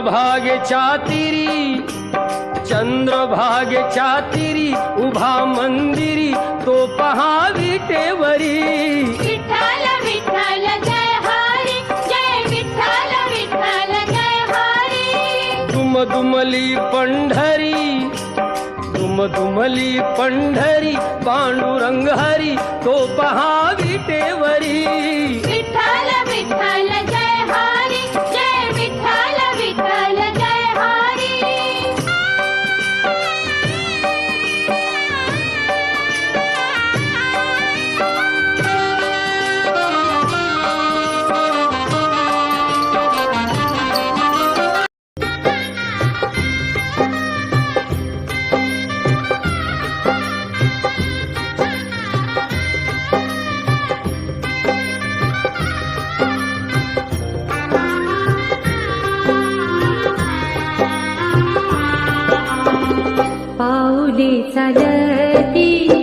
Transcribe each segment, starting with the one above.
चंद्रभागेच्या तिरी चंद्रभागेच्या तिरी उभा मंदिरी तो पहा विटेवरी. विठ्ठल विठ्ठल जय हरी जय विठ्ठल विठ्ठल जय हरी. दुमदुमली पंढरी दुमदुमली पंढरी पांडुरंग हरी तो पहा विटेवरी. sadati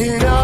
you know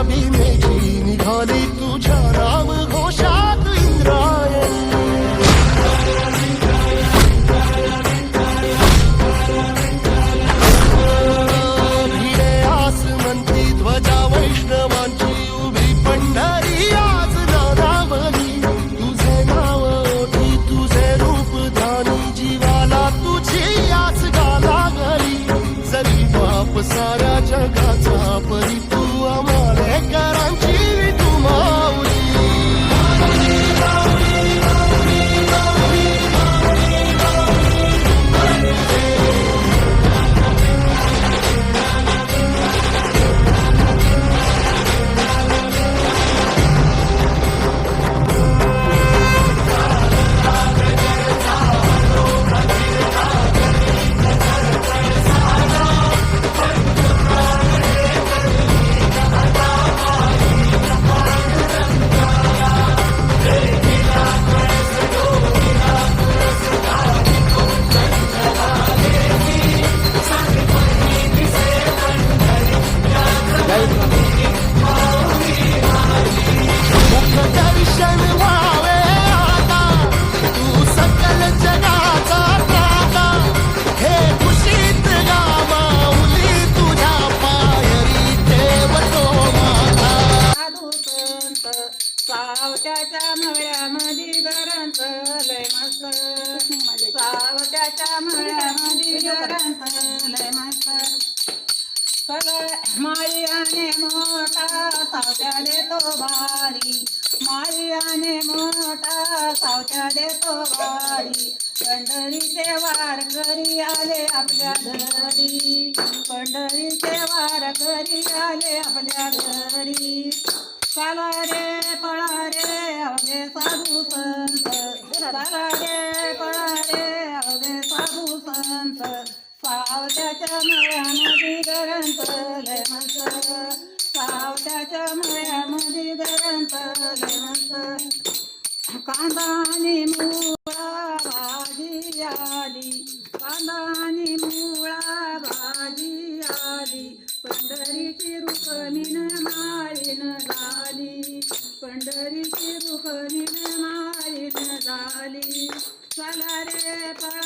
सावट्याच्या मळ्यामध्ये गरंत लय मस्त. सगळ माळी मोठा सावत्या देतो बारी. मोठा सावत्या देतो बारी. पंढरीचे वारकरी आले आपल्या घरी. पंढरीचे वारकरी आले आपल्या घरी. चला रे पळा रे अवघे साधू संत. चला रे पळा पावसाच्या मळ्यामध्ये धरण पळलंय म्हणत पावसाच्या मळ्यामध्ये धरण पळलंय म्हणत कांदा मुळा भाजी आली. कांदा मुळा भाजी आली. पंढरीची रुकमीन माळीन झाली. पंढरीची रुकमीन माळीन झाली. चला रे पळा